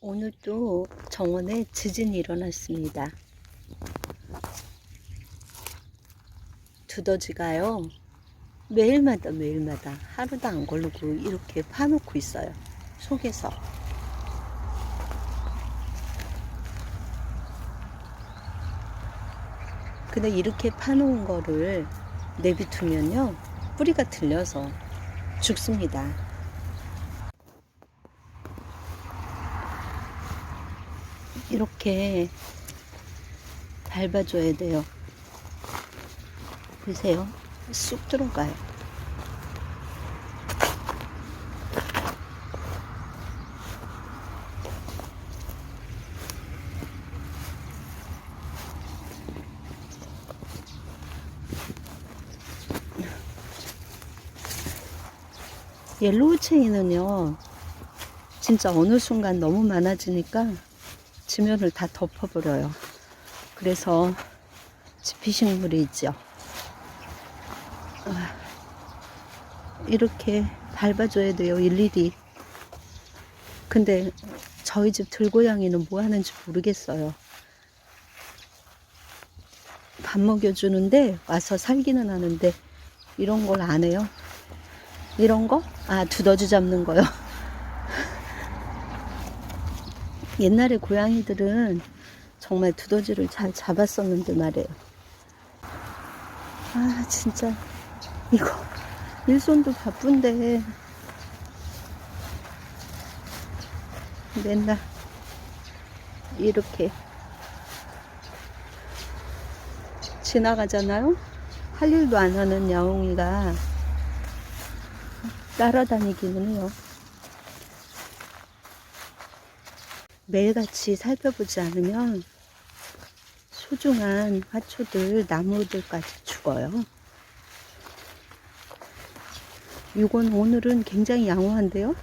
오늘도 정원에 지진이 일어났습니다. 두더지가요, 매일마다 매일마다 하루도 안 걸리고 이렇게 파놓고 있어요. 속에서. 근데 이렇게 파놓은 거를 내비두면요, 뿌리가 들려서 죽습니다. 이렇게 밟아줘야 돼요. 보세요. 쑥 들어가요. 옐로우 체인은요, 진짜 어느 순간 너무 많아지니까 지면을 다 덮어버려요. 그래서 지피식물이 있죠. 아, 이렇게 밟아줘야 돼요, 일일이. 근데 저희 집 들고양이는 뭐 하는지 모르겠어요. 밥 먹여주는데 와서 살기는 하는데 이런 걸 안 해요. 이런 거? 아, 두더지 잡는 거요. 옛날에 고양이들은 정말 두더지를 잘 잡았었는데 말이에요. 아, 진짜. 이거, 일손도 바쁜데. 맨날, 이렇게. 지나가잖아요? 할 일도 안 하는 야옹이가 따라다니기는 해요. 매일같이 살펴보지 않으면 소중한 화초들, 나무들까지 죽어요. 이건 오늘은 굉장히 양호한데요?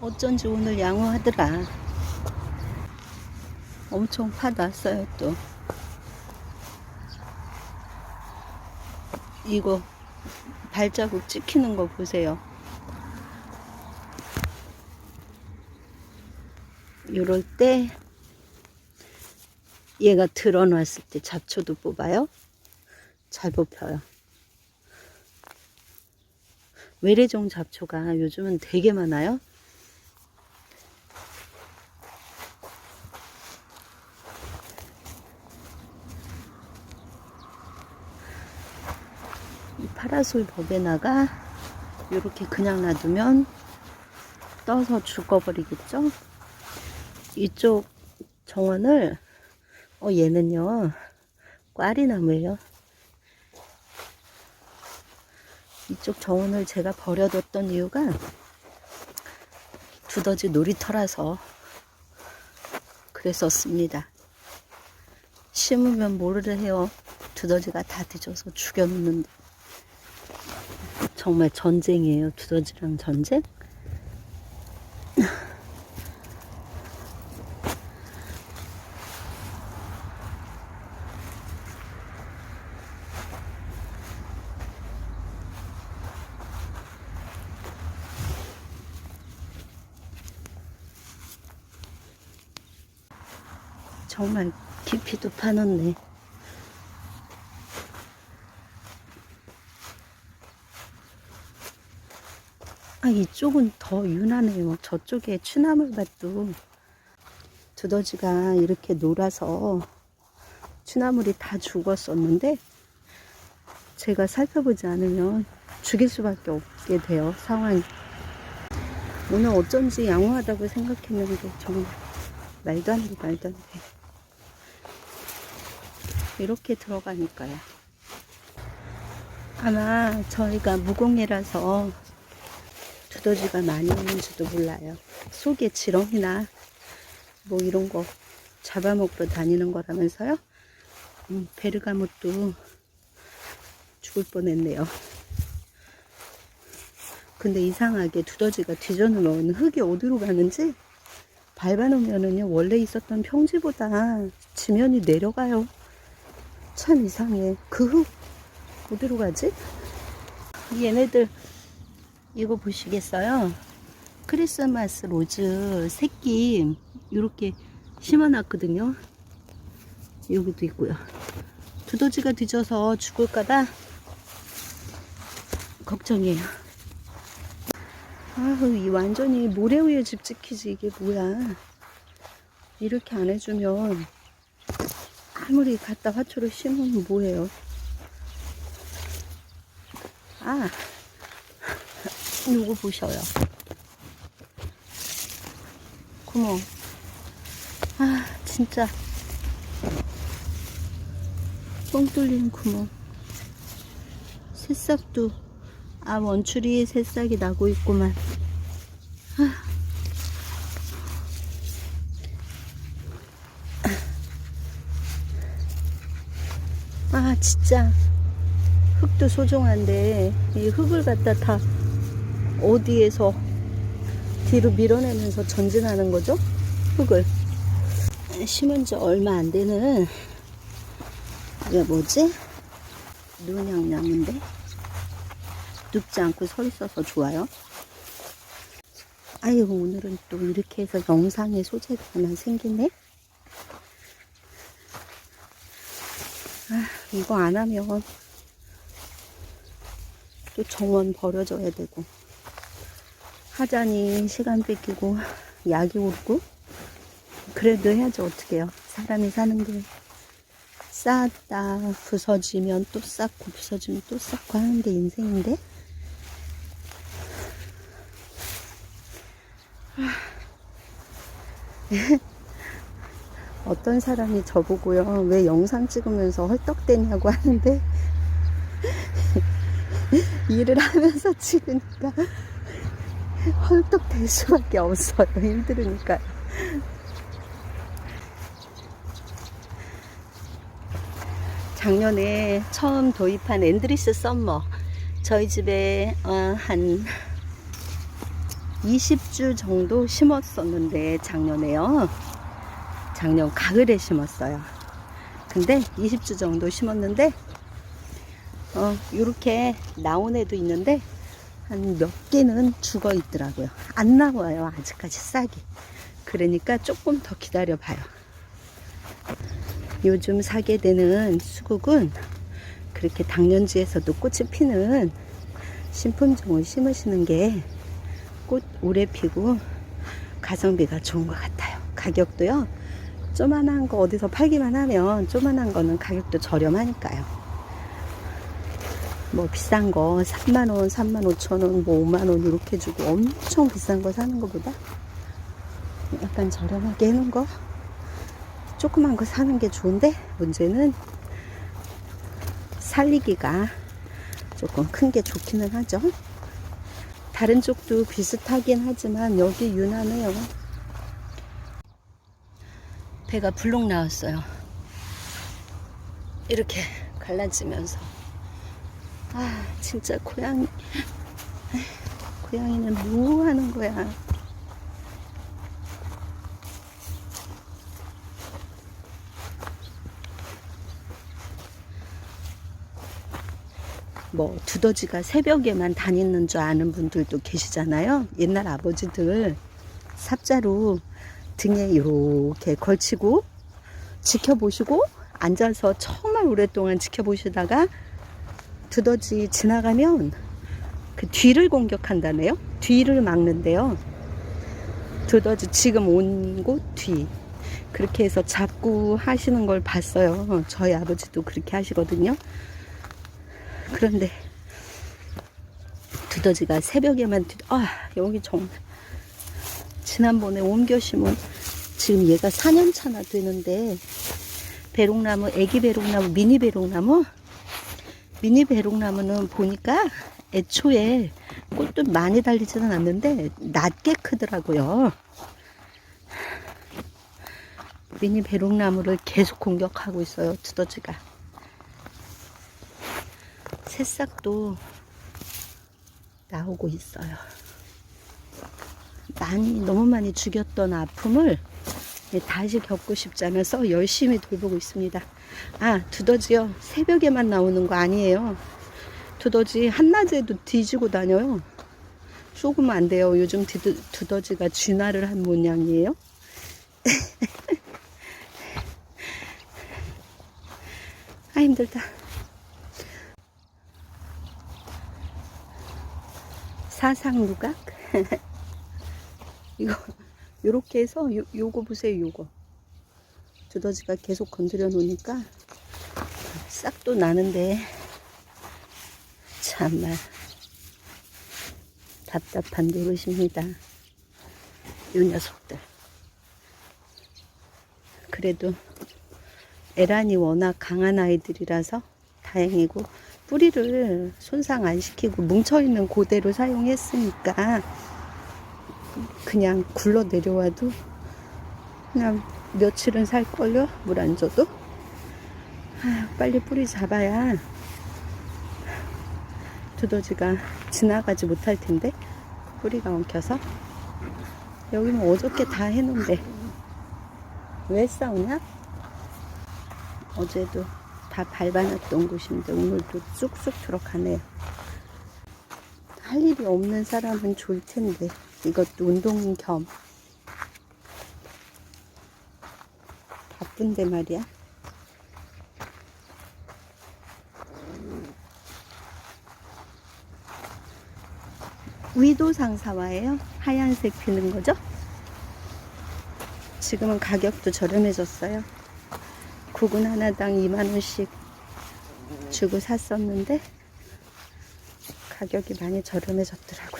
어쩐지 오늘 양호하더라. 엄청 파놨어요, 또. 이거 발자국 찍히는 거 보세요. 이럴 때 얘가 드러났을 때 잡초도 뽑아요. 잘 뽑혀요. 외래종 잡초가 요즘은 되게 많아요. 이 파라솔 법에나가 이렇게 그냥 놔두면 떠서 죽어버리겠죠? 이쪽 정원을 어 얘는요 꽈리나무예요. 이쪽 정원을 제가 버려뒀던 이유가 두더지 놀이터라서 그랬었습니다. 심으면 뭐를 해요? 두더지가 다 뒤져서 죽여놓는데 정말 전쟁이에요. 두더지랑 전쟁? 정말 깊이도 파놓네. 아, 이쪽은 더 유난해요. 저쪽에 취나물밭도 두더지가 이렇게 놀아서 취나물이 다 죽었었는데 제가 살펴보지 않으면 죽일 수밖에 없게 돼요. 상황이. 오늘 어쩐지 양호하다고 생각했는데 정말 말도 안 돼, 말도 안 돼. 이렇게 들어가니까요. 아마 저희가 무공해라서 두더지가 많이 오는지도 몰라요. 속에 지렁이나 뭐 이런 거 잡아먹으러 다니는 거라면서요. 음, 베르가못도 죽을 뻔했네요. 근데 이상하게 두더지가 뒤져놓은 흙이 어디로 가는지 밟아놓으면은요 원래 있었던 평지보다 지면이 내려가요. 참 이상해. 그흙 어디로 가지? 얘네들 이거 보시겠어요? 크리스마스 로즈 새끼 이렇게 심어놨거든요. 여기도 있고요. 두더지가 뒤져서 죽을까봐 걱정이에요. 아우, 이 완전히 모래 위에 집 지키지, 이게 뭐야. 이렇게 안 해주면 아무리 갖다 화초를 심으면 뭐해요. 아, 요거 보셔요. 구멍. 아, 진짜. 뻥 뚫린 구멍. 새싹도, 아, 원추리에 새싹이 나고 있구만. 아, 진짜. 흙도 소중한데, 이 흙을 갖다 다 어디에서 뒤로 밀어내면서 전진하는 거죠? 흙을. 심은 지 얼마 안 되는, 이게 뭐지? 눈양나무인데? 눕지 않고 서 있어서 좋아요. 아유, 오늘은 또 이렇게 해서 영상의 소재가 하나 생기네? 아, 이거 안 하면 또 정원 버려져야 되고. 하자니 시간 뺏기고 약이 오르고. 그래도 해야죠 어떡해요. 사람이 사는 게 쌓았다 부서지면 또 쌓고 부서지면 또 쌓고 하는 게 인생인데 어떤 사람이 저보고요 왜 영상 찍으면서 헐떡대냐고 하는데 일을 하면서 찍으니까 헐떡 될 수밖에 없어요. 힘들으니까. 작년에 처음 도입한 앤드리스 썸머. 저희 집에 어, 한 20주 정도 심었었는데 작년에요. 작년 가을에 심었어요. 근데 20주 정도 심었는데 어, 요렇게 나온 애도 있는데 한 몇 개는 죽어 있더라고요. 안 나와요. 아직까지 싹이. 그러니까 조금 더 기다려 봐요. 요즘 사게 되는 수국은 그렇게 당년지에서도 꽃이 피는 신품종을 심으시는 게 꽃 오래 피고 가성비가 좋은 것 같아요. 가격도요. 조만한 거 어디서 팔기만 하면 조만한 거는 가격도 저렴하니까요. 뭐 비싼 거 3만원, 3만 5천원, 뭐 5만원 이렇게 주고 엄청 비싼 거 사는 것보다 약간 저렴하게 해놓은 거 조그만 거 사는 게 좋은데 문제는 살리기가 조금 큰 게 좋기는 하죠. 다른 쪽도 비슷하긴 하지만 여기 유난해요. 배가 불룩 나왔어요. 이렇게 갈라지면서. 아, 진짜 고양이. 고양이는 뭐 하는 거야. 뭐 두더지가 새벽에만 다니는 줄 아는 분들도 계시잖아요. 옛날 아버지들 삽자루 등에 이렇게 걸치고 지켜보시고 앉아서 정말 오랫동안 지켜보시다가 두더지 지나가면 그 뒤를 공격한다네요. 뒤를 막는데요. 두더지 지금 온 곳 뒤. 그렇게 해서 잡고 하시는 걸 봤어요. 저희 아버지도 그렇게 하시거든요. 그런데 두더지가 새벽에만 뒤, 아 여기 정말 지난번에 옮겨 심은 지금 얘가 4년 차나 되는데 배롱나무 애기 배롱나무 미니 배롱나무? 미니 배롱나무는 보니까 애초에 꽃도 많이 달리지는 않는데 낮게 크더라고요. 미니 배롱나무를 계속 공격하고 있어요 두더지가. 새싹도 나오고 있어요. 많이 너무 많이 죽였던 아픔을 다시 겪고 싶지 않아서 열심히 돌보고 있습니다. 아 두더지요 새벽에만 나오는 거 아니에요. 두더지 한낮에도 뒤지고 다녀요. 쏘으면 안 돼요. 요즘 두더, 두더지가 쥐나를 한 모양이에요. 아 힘들다. 사상 누각? 이거 요렇게 해서 요, 요거 보세요 요거. 두더지가 계속 건드려 놓으니까 싹도 나는데 참말 답답한 노릇입니다 요 녀석들. 그래도 에란이 워낙 강한 아이들이라서 다행이고 뿌리를 손상 안 시키고 뭉쳐있는 고대로 사용했으니까 그냥 굴러 내려와도 그냥 며칠은 살걸요 물 안 줘도 아휴, 빨리 뿌리 잡아야 두더지가 지나가지 못할 텐데 뿌리가 엉켜서 여기 뭐 어저께 다 해놓은데 왜 싸우냐? 어제도 다 밟아놨던 곳인데 오늘도 쑥쑥 들어가네요. 할 일이 없는 사람은 좋을 텐데 이것도 운동 겸 바쁜데 말이야. 위도상사와예요. 하얀색 피는 거죠? 지금은 가격도 저렴해졌어요. 구근 하나당 2만원씩 주고 샀었는데 가격이 많이 저렴해졌더라고요.